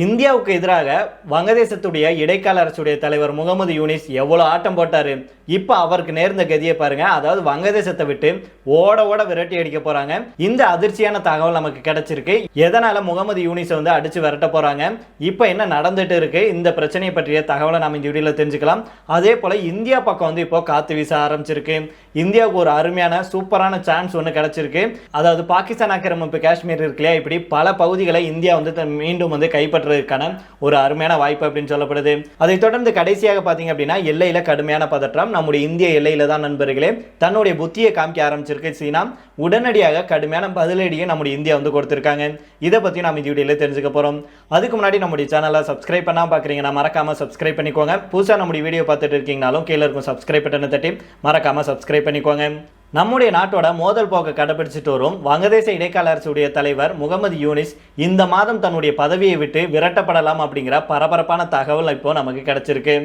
இந்தியாவுக்கு எதிராக வங்கதேசத்துடைய இடைக்கால அரசுடைய தலைவர் முகமது யூனிஸ் எவ்வளோ ஆட்டம் போட்டாரு? இப்போ அவருக்கு நேர்ந்த கதியை பாருங்க. அதாவது வங்கதேசத்தை விட்டு ஓட ஓட விரட்டி அடிக்க போகிறாங்க இந்த அதிர்ச்சியான தகவல் நமக்கு கிடைச்சிருக்கு. எதனால் முகமது யூனிஸை வந்து அடித்து விரட்ட போறாங்க? இப்போ என்ன நடந்துட்டு இருக்கு? இந்த பிரச்சனையை பற்றிய தகவலை நம்ம இந்த வீடியோவில் தெரிஞ்சுக்கலாம். அதே போல் இந்தியா பக்கம் வந்து இப்போ காத்து வீச ஆரம்பிச்சிருக்கு. இந்தியாவுக்கு ஒரு அருமையான சூப்பரான சான்ஸ் ஒன்று கிடைச்சிருக்கு. அதாவது பாகிஸ்தான் ஆக்கிரமிப்பு காஷ்மீர் இருக்கு இல்லையா? இப்படி பல பகுதிகளை இந்தியா வந்து தன் மீண்டும் வந்து கைப்பற்றுவதற்கான ஒரு அருமையான வாய்ப்பு அப்படின்னு சொல்லப்படுது. அதைத் தொடர்ந்து கடைசியாக பார்த்தீங்க அப்படின்னா எல்லையில் கடுமையான பதற்றம். நம்முடைய இந்திய எல்லையில் தான் நண்பர்களே தன்னுடைய புத்தியை காமிக்க ஆரம்பிச்சிருக்கு சீனா. உடனடியாக கடுமையான பதிலடியை நம்முடைய இந்தியா வந்து கொடுத்துருக்காங்க. இதை பற்றி நாம் இந்த வீடியோவில் தெரிஞ்சுக்க போகிறோம் அதுக்கு முன்னாடி நம்முடைய சேனலை சப்ஸ்கிரைப் பண்ணால் பார்க்குறீங்கன்னா மறக்காம சப்ஸ்கிரைப் பண்ணிக்கோங்க. புதுசாக நம்முடைய வீடியோ பார்த்துட்டு இருக்கீங்கனாலும் கீழே இருக்கும் சப்ஸ்கிரைப் பட்டனை தட்டி மறக்காமல் சப்ஸ்கிரைப் பண்ணிக்கோங்க. நம்முடைய நாட்டோட மோதல் போக்கை கடைபிடிச்சிட்டு வரும். வங்கதேச இடைக்கால அரசுடைய தலைவர் முகமது யூனிஸ் இந்த மாதம் தன்னுடைய பதவியை விட்டு விரட்டப்படலாம் அப்படிங்கிற பரபரப்பான தகவல் இப்போ நமக்கு கிடைச்சிருக்கு.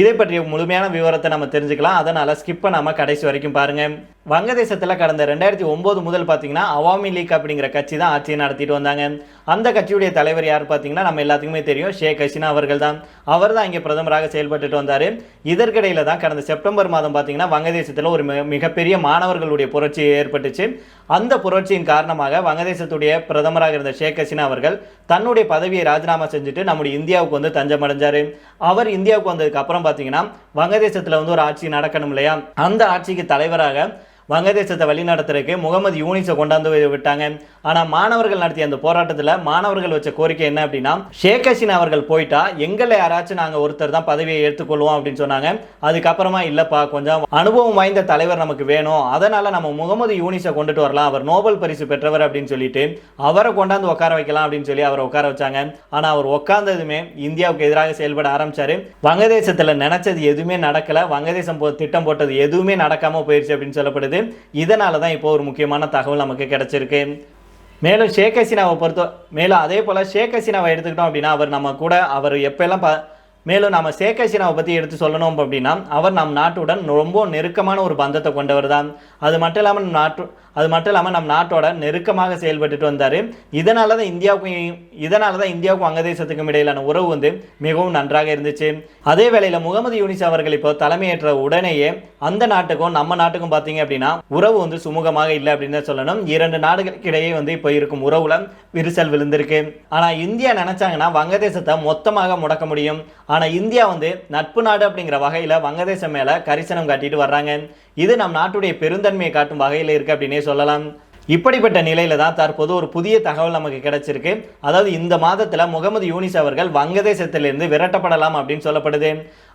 இதை பற்றிய முழுமையான விவரத்தை நம்ம தெரிஞ்சுக்கலாம். அதனால ஸ்கிப் நம்ம கடைசி வரைக்கும் பாருங்க. வங்கதேசத்தில் கடந்த ரெண்டாயிரத்தி ஒம்பது முதல் பார்த்தீங்கன்னா அவாமி லீக் அப்படிங்கிற கட்சி தான் ஆட்சியை நடத்திட்டு வந்தாங்க. அந்த கட்சியுடைய தலைவர் யார் பார்த்தீங்கன்னா நம்ம எல்லாத்துக்குமே தெரியும் ஷேக் ஹசீனா அவர்கள் தான் அவர் தான் இங்கே பிரதமராக செயல்பட்டுட்டு வந்தார். இதற்கிடையில் தான் கடந்த செப்டம்பர் மாதம் பார்த்தீங்கன்னா வங்கதேசத்தில் ஒரு மிக- மிகப்பெரிய மாணவர்களுடைய புரட்சி ஏற்பட்டுச்சு. அந்த புரட்சியின் காரணமாக வங்கதேசத்துடைய பிரதமராக இருந்த ஷேக் ஹசீனா அவர்கள் தன்னுடைய பதவியை ராஜினாமா செஞ்சுட்டு நம்முடைய இந்தியாவுக்கு வந்து தஞ்சம் அடைஞ்சார் அவர் இந்தியாவுக்கு வந்ததுக்கு அப்புறம் பார்த்தீங்கன்னா வங்கதேசத்தில் வந்து ஒரு ஆட்சி நடக்கணும் இல்லையா? அந்த ஆட்சிக்கு தலைவராக வங்கதேசத்தை வழிநடத்துறதுக்கு முகமது யூனிஸை கொண்டாந்து விட்டாங்க. ஆனால் மாணவர்கள் நடத்திய அந்த போராட்டத்தில் மாணவர்கள் வச்ச கோரிக்கை என்ன அப்படின்னா ஷேக் ஹசீனா அவர்கள் போயிட்டா எங்களை யாராச்சும் நாங்கள் ஒருத்தர் தான் பதவியை ஏற்றுக்கொள்வோம் அப்படின்னு சொன்னாங்க. அதுக்கப்புறமா இல்லைப்பா கொஞ்சம் அனுபவம் வாய்ந்த தலைவர் நமக்கு வேணும். அதனால நம்ம முகமது யூனிஸை கொண்டுட்டு வரலாம். அவர் நோபல் பரிசு பெற்றவர் அப்படின்னு சொல்லிட்டு அவரை கொண்டாந்து உட்கார வைக்கலாம் அப்படின்னு சொல்லி அவரை உட்கார வச்சாங்க. ஆனால் அவர் உட்கார்ந்ததுமே இந்தியாவுக்கு எதிராக செயல்பட ஆரம்பிச்சாரு. வங்கதேசத்தில் நினைச்சது எதுவுமே நடக்கல. வங்கதேசம் திட்டம் போட்டது எதுவுமே நடக்காம போயிடுச்சு அப்படின்னு சொல்லப்படுது. இதனால தான் இப்போ ஒரு முக்கியமான தகவல் நமக்கு கிடைச்சிருக்கு. மேலும் ஷேக் ஹசீனாவை பொறுத்த மேலும் அதே போல் ஷேக் ஹசீனாவை எடுத்துக்கிட்டோம் அப்படின்னா அவர் நம்ம கூட அவர் எப்போல்லாம் ப மேலும் நம்ம ஷேக் ஹசீனாவை பற்றி எடுத்து சொல்லணும் அப்படின்னா அவர் நம் நாட்டுடன் ரொம்ப நெருக்கமான ஒரு பந்தத்தை கொண்டவர் தான் அது மட்டும் இல்லாமல் நம் நாட்டு அது மட்டும் இல்லாமல் நம் நாட்டோட நெருக்கமாக செயல்பட்டுட்டு வந்தார். இதனால தான் இந்தியாவுக்கும் இதனால தான் இந்தியாவுக்கும் வங்கதேசத்துக்கும் இடையிலான உறவு வந்து மிகவும் நன்றாக இருந்துச்சு. அதே வேளையில் முகமது யூனிஸ் அவர்கள் இப்போ தலைமையேற்ற உடனேயே அந்த நாட்டுக்கும் நம்ம நாட்டுக்கும் பார்த்தீங்க அப்படின்னா உறவு வந்து சுமூகமாக இல்லை அப்படின்னு தான் சொல்லணும். இரண்டு நாடுகளுக்கு இடையே வந்து இப்போ இருக்கும் உறவுல விரிசல் விழுந்திருக்கு. ஆனால் இந்தியா நினைச்சாங்கன்னா வங்கதேசத்தை மொத்தமாக முடக்க முடியும். ஆனால் இந்தியா வந்து நட்பு நாடு அப்படிங்கிற வகையில் வங்கதேசம் மேலே கரிசனம் காட்டிட்டு வர்றாங்க. இது நம் நாட்டுடைய பெருந்தன்மையை காட்டும் வகையில் இருக்குது அப்படின்னே சொல்லலாம். இப்படிப்பட்ட நிலையில தான் தற்போது ஒரு புதிய தகவல் நமக்கு கிடைச்சிருக்கு. அதாவது இந்த மாதத்தில் முகமது யூனிஸ் அவர்கள் வங்கதேசத்திலிருந்து விரட்டப்படலாம் அப்படின்னு சொல்லப்படுது.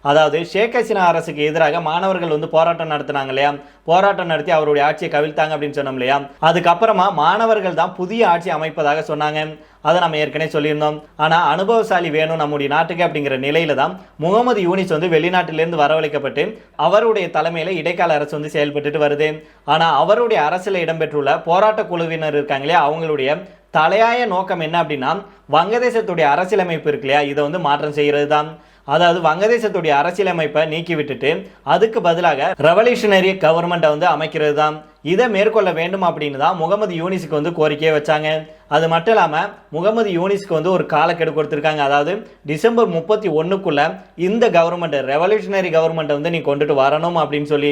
அதாவது ஷேக் ஹசீனா அரசுக்கு எதிராக மாணவர்கள் வந்து போராட்டம் நடத்தினாங்க இல்லையா? போராட்டம் நடத்தி அவருடைய ஆட்சியை கவிழ்த்தாங்க அப்படின்னு சொன்னோம் இல்லையா? அதுக்கப்புறமா மாணவர்கள் தான் புதிய ஆட்சி அமைப்பதாக சொன்னாங்க. அதை நம்ம ஏற்கனவே சொல்லியிருந்தோம். ஆனால் அனுபவசாலி வேணும் நம்முடைய நாட்டுக்கு அப்படிங்கிற நிலையில தான் முகமது யூனிஸ் வந்து வெளிநாட்டிலிருந்து வரவழைக்கப்பட்டு அவருடைய தலைமையில் இடைக்கால அரசு வந்து செயல்பட்டுட்டு வருது. ஆனால் அவருடைய அரசில் இடம்பெற்றுள்ள போராட்ட குழுவினர் இருக்காங்களே அவங்களுடைய தலையாய நோக்கம் என்ன அப்படின்னா வங்கதேசத்துடைய அரசியலமைப்பு இருக்கு இல்லையா? இதை வந்து மாற்றம் செய்கிறது தான் அதாவது வங்கதேசத்துடைய அரசியலமைப்பை நீக்கி விட்டுட்டு அதுக்கு பதிலாக ரெவல்யூஷனரி கவர்மெண்ட்டை வந்து அமைக்கிறது தான் இதை மேற்கொள்ள வேண்டும் அப்படின்னு தான் முகமது யூனிஸுக்கு வந்து கோரிக்கையை வச்சாங்க. அது மட்டும் இல்லாமல் முகமது யூனிஸ்க்கு வந்து ஒரு காலக்கெடு கொடுத்துருக்காங்க. அதாவது டிசம்பர் முப்பத்தி ஒன்றுக்குள்ளே இந்த கவர்மெண்ட்டை ரெவல்யூஷனரி கவர்மெண்ட்டை வந்து நீ கொண்டுட்டு வரணும் அப்படின்னு சொல்லி.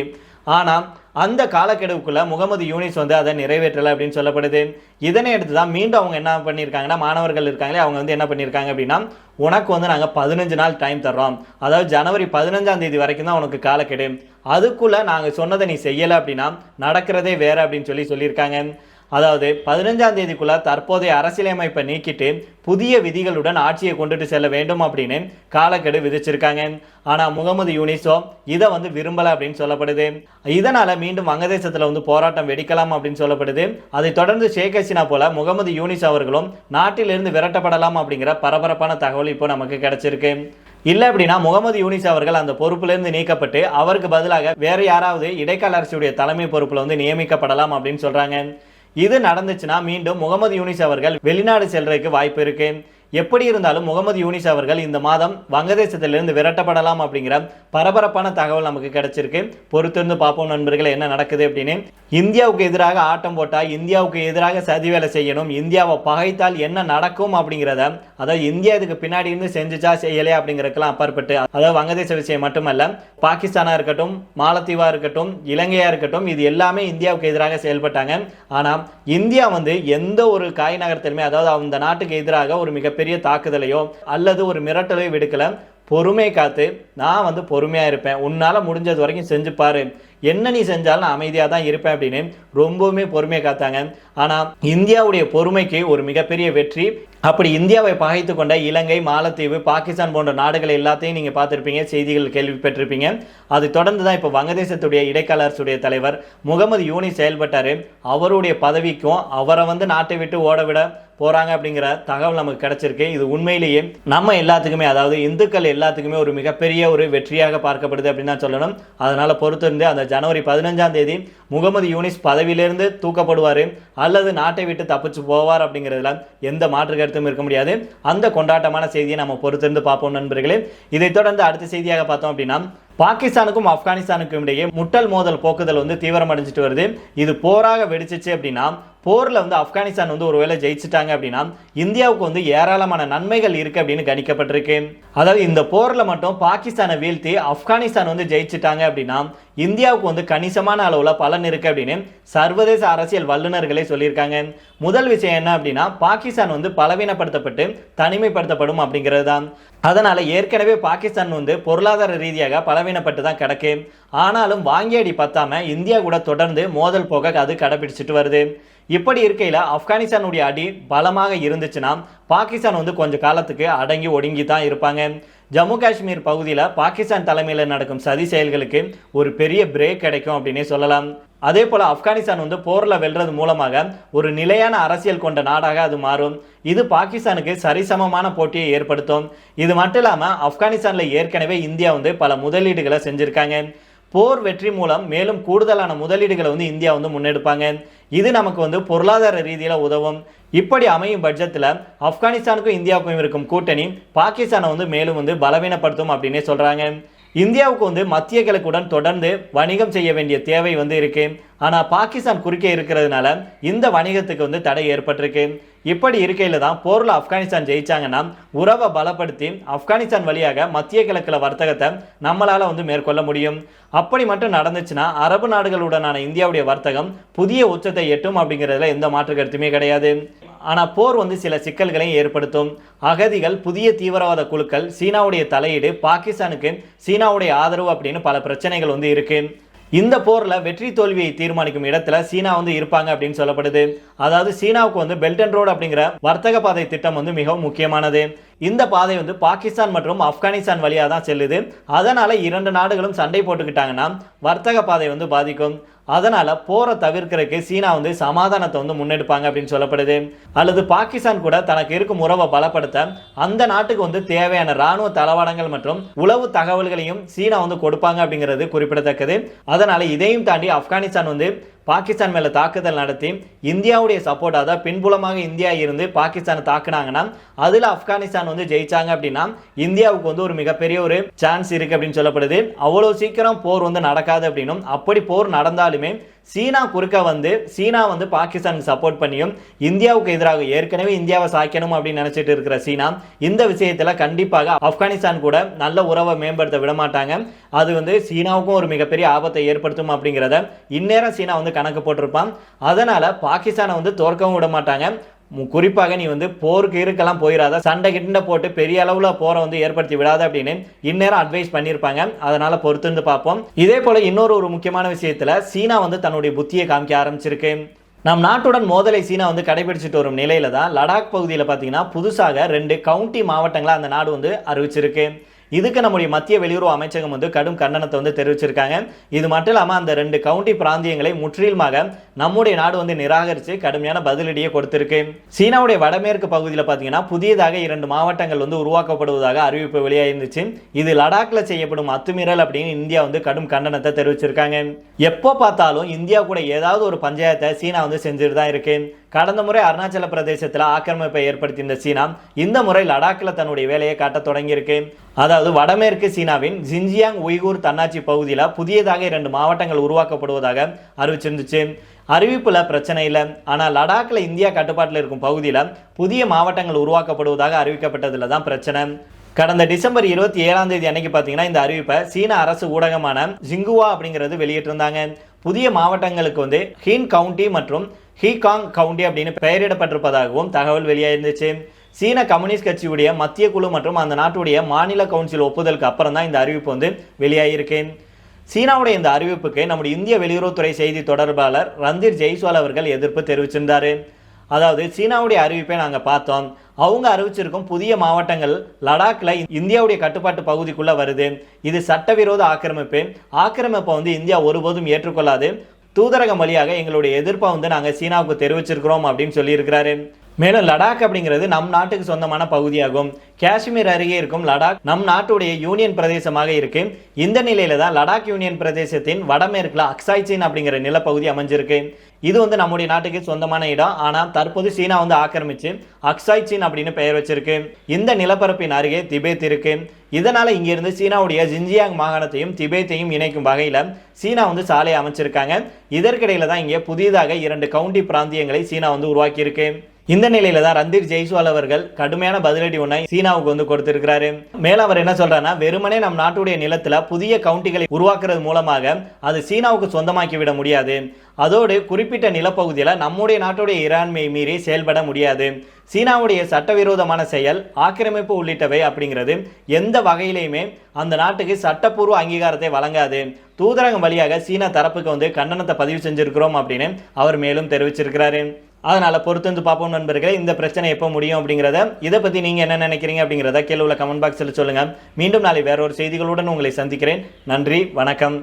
ஆனால் அந்த காலக்கெடுவுக்குள்ளே முகமது யூனிஸ் வந்து அதை நிறைவேற்றலை அப்படின்னு சொல்லப்படுது. இதனை எடுத்து தான் மீண்டும் அவங்க என்ன பண்ணியிருக்காங்கன்னா மாணவர்கள் இருக்காங்களே அவங்க வந்து என்ன பண்ணியிருக்காங்க அப்படின்னா உனக்கு வந்து நாங்கள் பதினஞ்சு நாள் டைம் தர்றோம். அதாவது ஜனவரி பதினஞ்சாம் தேதி வரைக்கும் தான் உனக்கு காலக்கெடு. அதுக்குள்ளே நாங்கள் சொன்னதை நீ செய்யலை அப்படின்னா நடக்கிறதே வேறு அப்படின்னு சொல்லி சொல்லியிருக்காங்க. அதாவது பதினஞ்சாம் தேதிக்குள்ள தற்போதைய அரசியலமைப்பை நீக்கிட்டு புதிய விதிகளுடன் ஆட்சியை கொண்டுட்டு செல்ல வேண்டும் அப்படின்னு காலக்கெடு விதிச்சிருக்காங்க. ஆனால் முகமது யூனிஸோ இதை வந்து விரும்பலை அப்படின்னு சொல்லப்படுது. இதனால் மீண்டும் வங்கதேசத்தில் வந்து போராட்டம் வெடிக்கலாம் அப்படின்னு சொல்லப்படுது. அதை தொடர்ந்து ஷேக் ஹசீனா போல முகமது யூனிஸ் அவர்களும் நாட்டிலிருந்து விரட்டப்படலாம் அப்படிங்கிற பரபரப்பான தகவல் இப்போ நமக்கு கிடைச்சிருக்கு. இல்லை அப்படின்னா முகமது யூனிஸ் அவர்கள் அந்த பொறுப்பிலிருந்து நீக்கப்பட்டு அவருக்கு பதிலாக வேறு யாராவது இடைக்கால அரசுடைய தலைமை பொறுப்பில் வந்து நியமிக்கப்படலாம் அப்படின்னு சொல்கிறாங்க இது நடந்துச்சுன்னா மீண்டும் முகமது யூனிஸ் அவர்கள் வெளிநாடு செல்றதுக்கு வாய்ப்பு இருக்கு. எப்படி இருந்தாலும் முகமது யூனிஸ் அவர்கள் இந்த மாதம் வங்கதேசத்திலிருந்து விரட்டப்படலாம் அப்படிங்கிற பரபரப்பான தகவல் நமக்கு கிடைச்சிருக்கு. பொறுத்திருந்து பார்ப்போம் நண்பர்கள் என்ன நடக்குது அப்படின்னு. இந்தியாவுக்கு எதிராக ஆட்டம் போட்டால் இந்தியாவுக்கு எதிராக சதி வேலை செய்யணும். இந்தியாவை பகைத்தால் என்ன நடக்கும் அப்படிங்கிறத அதாவது இந்தியா இதுக்கு பின்னாடி இருந்து செஞ்சுச்சா செய்யலையா அப்படிங்கிறதுக்கெல்லாம் அப்பாற்பட்டு அதாவது வங்கதேச விஷயம் மட்டுமல்ல பாகிஸ்தானாக இருக்கட்டும் மாலத்தீவாக இருக்கட்டும் இலங்கையாக இருக்கட்டும் இது எல்லாமே இந்தியாவுக்கு எதிராக செயல்பட்டாங்க. ஆனால் இந்தியா வந்து எந்த ஒரு காய் நகரத்திலுமே அதாவது அந்த நாட்டுக்கு எதிராக ஒரு மிக மிகப்பெரிய தாக்குதலையோ அல்லது ஒரு மிரட்டலையோ விடுக்கலை. பொறுமை காத்து நான் வந்து பொறுமையாக இருப்பேன். உன்னால் முடிஞ்சது வரைக்கும் செஞ்சுப்பாரு என்ன நீ செஞ்சாலும் நான் அமைதியாக தான் இருப்பேன் அப்படின்னு ரொம்பவுமே பொறுமையை காத்தாங்க. ஆனால் இந்தியாவுடைய பொறுமைக்கு ஒரு மிகப்பெரிய வெற்றி. அப்படி இந்தியாவை பகைத்து கொண்ட இலங்கை மாலத்தீவு பாகிஸ்தான் போன்ற நாடுகள் எல்லாத்தையும் நீங்கள் பார்த்துருப்பீங்க செய்திகள் கேள்விப்பட்டிருப்பீங்க அதை தொடர்ந்து தான் இப்போ வங்கதேசத்துடைய இடைக்கால அரசுடைய தலைவர் முகமது யூனி செயல்பட்டார். அவருடைய பதவிக்கும் அவரை வந்து நாட்டை விட்டு ஓட போகிறாங்க அப்படிங்கிற தகவல் நமக்கு கிடைச்சிருக்கு. இது உண்மையிலேயே நம்ம எல்லாத்துக்குமே அதாவது இந்துக்கள் எல்லாத்துக்குமே ஒரு மிகப்பெரிய ஒரு வெற்றியாக பார்க்கப்படுது அப்படின்னு தான் சொல்லணும். அதனால் பொறுத்திருந்து அந்த ஜனவரி பதினஞ்சாம் தேதி முகமது யூனிஸ் பதவியிலிருந்து தூக்கப்படுவார். அல்லது நாட்டை விட்டு தப்பிச்சு போவார் அப்படிங்கிறதுல எந்த மாற்று கருத்தும் இருக்க முடியாது. அந்த கொண்டாட்டமான செய்தியை நம்ம பொறுத்திருந்து பார்ப்போம் நண்பர்களே. இதைத் தொடர்ந்து அடுத்த செய்தியாக பார்த்தோம் அப்படின்னா பாகிஸ்தானுக்கும் ஆப்கானிஸ்தானுக்கும் இடையே முட்டல் மோதல் போக்குதல் வந்து தீவிரமடைஞ்சிட்டு வருது. இது போராக வெடிச்சிச்சு அப்படின்னா போரில் வந்து ஆப்கானிஸ்தான் வந்து ஒருவேளை ஜெயிச்சிட்டாங்க அப்படின்னா இந்தியாவுக்கு வந்து ஏராளமான நன்மைகள் இருக்குது அப்படின்னு கணிக்கப்பட்டிருக்கு. அதாவது இந்த போரில் மட்டும் பாகிஸ்தானை வீழ்த்தி ஆப்கானிஸ்தான் வந்து ஜெயிச்சிட்டாங்க அப்படின்னா இந்தியாவுக்கு வந்து கணிசமான அளவில் பலன் இருக்குது அப்படின்னு சர்வதேச அரசியல் வல்லுநர்களே சொல்லியிருக்காங்க. முதல் விஷயம் என்ன அப்படின்னா பாகிஸ்தான் வந்து பலவீனப்படுத்தப்பட்டு தனிமைப்படுத்தப்படும் அப்படிங்கிறது தான் அதனால் ஏற்கனவே பாகிஸ்தான் வந்து பொருளாதார ரீதியாக பலவீனப்பட்டு தான் கிடக்கு. ஆனாலும் வாங்கி அடி பத்தாம இந்தியா கூட தொடர்ந்து மோதல் போக அது கடைபிடிச்சிட்டு வருது. இப்படி இருக்கையில் ஆப்கானிஸ்தானுடைய அடி பலமாக இருந்துச்சுன்னா பாகிஸ்தான் வந்து கொஞ்சம் காலத்துக்கு அடங்கி ஒடுங்கி தான் இருப்பாங்க. ஜம்மு காஷ்மீர் பகுதியில் பாகிஸ்தான் தலைமையில் நடக்கும் சதி செயல்களுக்கு ஒரு பெரிய பிரேக் கிடைக்கும் அப்படின்னே சொல்லலாம். அதே போல் ஆப்கானிஸ்தான் வந்து போரில் வெல்றது மூலமாக ஒரு நிலையான அரசியல் கொண்ட நாடாக அது மாறும். இது பாகிஸ்தானுக்கு சரிசமமான போட்டியை ஏற்படுத்தும். இது மட்டும் இல்லாமல் ஆப்கானிஸ்தானில் ஏற்கனவே இந்தியா வந்து பல முதலீடுகளை செஞ்சுருக்காங்க. போர் வெற்றி மூலம் மேலும் கூடுதலான முதலீடுகளை வந்து இந்தியா வந்து முன்னெடுப்பாங்க. இது நமக்கு வந்து பொருளாதார ரீதியில் உதவும். இப்படி அமையும் பட்சத்தில் ஆப்கானிஸ்தானுக்கும் இந்தியாவுக்கும் இருக்கும் கூட்டணி பாகிஸ்தானை வந்து மேலும் வந்து பலவீனப்படுத்தும் அப்படின்னே சொல்கிறாங்க இந்தியாவுக்கு வந்து மத்திய கிழக்குடன் தொடர்ந்து வணிகம் செய்ய வேண்டிய தேவை வந்து இருக்கு. ஆனால் பாகிஸ்தான் குறுக்கே இருக்கிறதுனால இந்த வணிகத்துக்கு வந்து தடை ஏற்பட்டிருக்கு. இப்படி இருக்கையில் தான் போரில் ஆப்கானிஸ்தான் ஜெயிச்சாங்கன்னா உறவை பலப்படுத்தி ஆப்கானிஸ்தான் வழியாக மத்திய கிழக்கில் வர்த்தகத்தை நம்மளால் வந்து மேற்கொள்ள முடியும். அப்படி மட்டும் நடந்துச்சுன்னா அரபு நாடுகளுடனான இந்தியாவுடைய வர்த்தகம் புதிய உச்சத்தை எட்டும் அப்படிங்கிறதுல எந்த மாற்று கருத்துமே கிடையாது. ஆனால் போர் வந்து சில சிக்கல்களையும் ஏற்படுத்தும். அகதிகள் புதிய தீவிரவாத குழுக்கள் சீனாவுடைய தலையீடு பாகிஸ்தானுக்கு சீனாவுடைய ஆதரவு அப்படின்னு பல பிரச்சனைகள் வந்து இருக்கு. இந்த போரில் வெற்றி தோல்வியை தீர்மானிக்கும் இடத்துல சீனா வந்து இருப்பாங்க அப்படின்னு சொல்லப்படுது. அதாவது சீனாவுக்கு வந்து பெல்ட் அண்ட் ரோடு அப்படிங்கிற வர்த்தக பாதை திட்டம் வந்து மிகவும் முக்கியமானது. இந்த பாதை வந்து பாகிஸ்தான் மற்றும் ஆப்கானிஸ்தான் வழியாக தான் செல்லுது. அதனால் இரண்டு நாடுகளும் சண்டை போட்டுக்கிட்டாங்கன்னா வர்த்தக பாதை வந்து பாதிக்கும். அதனால் போரை தவிர்க்கிறதுக்கு சீனா வந்து சமாதானத்தை வந்து முன்னெடுப்பாங்க அப்படின்னு சொல்லப்படுது. அல்லது பாகிஸ்தான் கூட தனக்கு இருக்கும் உறவை பலப்படுத்த அந்த நாட்டுக்கு வந்து தேவையான ராணுவ தளவாடங்கள் மற்றும் உளவு தகவல்களையும் சீனா வந்து கொடுப்பாங்க அப்படிங்கிறது குறிப்பிடத்தக்கது. அதனால் இதையும் தாண்டி ஆப்கானிஸ்தான் வந்து பாகிஸ்தான் மேலே தாக்குதல் நடத்தி இந்தியாவுடைய சப்போர்ட் அதாவது பின்புலமாக இந்தியா இருந்து பாகிஸ்தானை தாக்குனாங்கன்னா அதில் ஆப்கானிஸ்தான் வந்து ஜெயிச்சாங்க அப்படின்னா இந்தியாவுக்கு வந்து ஒரு மிகப்பெரிய ஒரு சான்ஸ் இருக்குது அப்படின்னு சொல்லப்படுது. அவ்வளோ சீக்கிரம் போர் வந்து நடக்காது அப்படின்னும். அப்படி போர் நடந்தாலுமே சீனா குறுக்க வந்து சீனா வந்து பாகிஸ்தானுக்கு சப்போர்ட் பண்ணியும் இந்தியாவுக்கு எதிராக ஏற்கனவே இந்தியாவை சாய்க்கணும் அப்படின்னு நினைச்சிட்டு இருக்கிற சீனா இந்த விஷயத்தில் கண்டிப்பாக ஆப்கானிஸ்தான் கூட நல்ல உறவை மேம்படுத்த விடமாட்டாங்க. அது வந்து சீனாவுக்கும் ஒரு மிகப்பெரிய ஆபத்தை ஏற்படுத்தும் அப்படிங்கிறத இந்நேரம் சீனா வந்து கணக்கு போட்டிருப்பான். அதனால பாகிஸ்தானை வந்து தோற்கவும் விட மாட்டாங்க குறிப்பாக நீ வந்து போருக்கு இருக்கெல்லாம் போயிடாத சண்டை கிட்ட போட்டு பெரிய அளவில் போரை வந்து ஏற்படுத்தி விடாத அப்படின்னு இந்நேரம் அட்வைஸ் பண்ணியிருப்பாங்க. அதனால பொறுத்திருந்து பார்ப்போம். இதே போல இன்னொரு ஒரு முக்கியமான விஷயத்தில் சீனா வந்து தன்னுடைய புத்தியை காமிக்க ஆரம்பிச்சிருக்கு. நம் நாட்டுடன் மோதலை சீனா வந்து கடைபிடிச்சிட்டு வரும் நிலையில தான் லடாக் பகுதியில் பார்த்தீங்கன்னா புதுசாக ரெண்டு கவுண்டி மாவட்டங்களை அந்த நாடு வந்து அறிவிச்சிருக்கு. இதுக்கு நம்முடைய மத்திய வெளியுறவு அமைச்சகம் வந்து கடும் கண்டனத்தை வந்து தெரிவிச்சிருக்காங்க. இது மட்டும் இல்லாமல் அந்த ரெண்டு கவுண்டி பிராந்தியங்களை முற்றிலுமாக நம்முடைய நாடு வந்து நிராகரித்து கடுமையான பதிலடியை கொடுத்திருக்கு. சீனாவுடைய வடமேற்கு பகுதியில் பார்த்தீங்கன்னா புதியதாக இரண்டு மாவட்டங்கள் வந்து உருவாக்கப்படுவதாக அறிவிப்பு வெளியாயிருந்துச்சு. இது லடாக்கில் செய்யப்படும் அத்துமீறல் அப்படின்னு இந்தியா வந்து கடும் கண்டனத்தை தெரிவிச்சிருக்காங்க. எப்போ பார்த்தாலும் இந்தியா கூட ஏதாவது ஒரு பஞ்சாயத்தை சீனா வந்து செஞ்சுட்டு தான் இருக்கு. கடந்த முறை அருணாச்சல பிரதேசத்தில் ஆக்கிரமிப்பை ஏற்படுத்தியிருந்த சீனா இந்த முறை லடாக்கில் தன்னுடைய வேலையை காட்ட தொடங்கியிருக்கு. அதாவது வடமேற்கு சீனாவின் ஜின்ஜியாங் உய்கூர் தன்னாட்சி பகுதியில் புதியதாக இரண்டு மாவட்டங்கள் உருவாக்கப்படுவதாக அறிவிச்சிருந்துச்சு. அறிவிப்பில் பிரச்சனை இல்லை. ஆனால் லடாக்கில் இந்தியா கட்டுப்பாட்டில் இருக்கும் பகுதியில் புதிய மாவட்டங்கள் உருவாக்கப்படுவதாக அறிவிக்கப்பட்டதில் தான் பிரச்சனை. கடந்த டிசம்பர் இருபத்தி ஏழாம் தேதி அன்னைக்கு பார்த்தீங்கன்னா இந்த அறிவிப்பை சீன அரசு ஊடகமான ஜிங்குவா அப்படிங்கிறது வெளியிட்டிருந்தாங்க. புதிய மாவட்டங்களுக்கு வந்து ஹீன் கவுண்டி மற்றும் ஹீகாங் கவுண்டி அப்படின்னு பெயரிடப்பட்டிருப்பதாகவும் தகவல் வெளியாயிருந்துச்சு. சீன கம்யூனிஸ்ட் கட்சியுடைய மத்திய குழு மற்றும் அந்த நாட்டுடைய மாநில கவுன்சில் ஒப்புதலுக்கு அப்புறம் தான் இந்த அறிவிப்பு வந்து வெளியாகியிருக்கு சீனாவுடைய இந்த அறிவிப்புக்கு நம்முடைய இந்திய வெளியுறவுத்துறை செய்தி தொடர்பாளர் ரந்தீர் ஜெய்ஸ்வால் அவர்கள் எதிர்ப்பு தெரிவிச்சிருந்தார். அதாவது சீனாவுடைய அறிவிப்பை நாங்கள் பார்த்தோம். அவங்க அறிவிச்சிருக்கும் புதிய மாவட்டங்கள் லடாக்ல இந்தியாவுடைய கட்டுப்பாட்டு பகுதிக்குள்ள வருது. இது சட்டவிரோத ஆக்கிரமிப்பு. ஆக்கிரமிப்பை வந்து இந்தியா ஒருபோதும் ஏற்றுக்கொள்ளாது. தூதரகம் வழியாக எங்களுடைய எதிர்ப்பை வந்து நாங்கள் சீனாவுக்கு தெரிவிச்சிருக்கிறோம் அப்படின்னு சொல்லியிருக்கிறாரு. மேலும் லடாக் அப்படிங்கிறது நம் நாட்டுக்கு சொந்தமான பகுதியாகும். காஷ்மீர் அருகே இருக்கும் லடாக் நம் நாட்டுடைய யூனியன் பிரதேசமாக இருக்கு. இந்த நிலையில தான் லடாக் யூனியன் பிரதேசத்தின் வடமேற்குல அக்சாய் சீன் அப்படிங்கிற நிலப்பகுதி அமைஞ்சிருக்கு. இது வந்து நம்முடைய நாட்டுக்கு சொந்தமான இடம். ஆனால் தற்போது சீனா வந்து ஆக்கிரமிச்சு அக்சாய் சீன் அப்படின்னு பெயர் வச்சிருக்கு. இந்த நிலப்பரப்பின் அருகே திபேத் இருக்கு. இதனால இங்கிருந்து சீனாவுடைய ஜின்ஜியாங் மாகாணத்தையும் திபேத்தையும் இணைக்கும் வகையில் சீனா வந்து சாலையை அமைச்சிருக்காங்க. இதற்கிடையில தான் இங்கே புதிதாக இரண்டு கவுண்டி பிராந்தியங்களை சீனா வந்து உருவாக்கியிருக்கு. இந்த நிலையில தான் ரந்தீர் ஜெய்ஸ்வால் அவர்கள் கடுமையான பதிலடி ஒன்றை சீனாவுக்கு வந்து கொடுத்திருக்கிறாரு. மேல அவர் என்ன சொல்றாருன்னா வெறுமனே நம் நாட்டுடைய நிலத்துல புதிய கவுண்டிகளை உருவாக்குறது மூலமாக அது சீனாவுக்கு சொந்தமாக்கி விட முடியாது. அதோடு குறிப்பிட்ட நிலப்பகுதியில் நம்முடைய நாட்டுடைய இராண்மையை மீறி செயல்பட முடியாது. சீனாவுடைய சட்டவிரோதமான செயல் ஆக்கிரமிப்பு உள்ளிட்டவை அப்படிங்கிறது எந்த வகையிலையுமே அந்த நாட்டுக்கு சட்டப்பூர்வ அங்கீகாரத்தை வழங்காது. தூதரகம் வழியாக சீனா தரப்புக்கு வந்து கண்டனத்தை பதிவு செஞ்சிருக்கிறோம் அப்படின்னு அவர் மேலும் தெரிவிச்சிருக்கிறாரு. அதனால் பொறுத்து வந்து பார்ப்போம் நண்பர்களே இந்த பிரச்சனை எப்போ முடியும் அப்படிங்கிறத. இதை பற்றி நீங்கள் என்ன நினைக்கிறீங்க அப்படிங்கிறத கீழே உள்ள கமெண்ட் பாக்ஸில் சொல்லுங்கள் மீண்டும் நாளை வேற ஒரு செய்திகளுடன் உங்களை சந்திக்கிறேன். நன்றி வணக்கம்.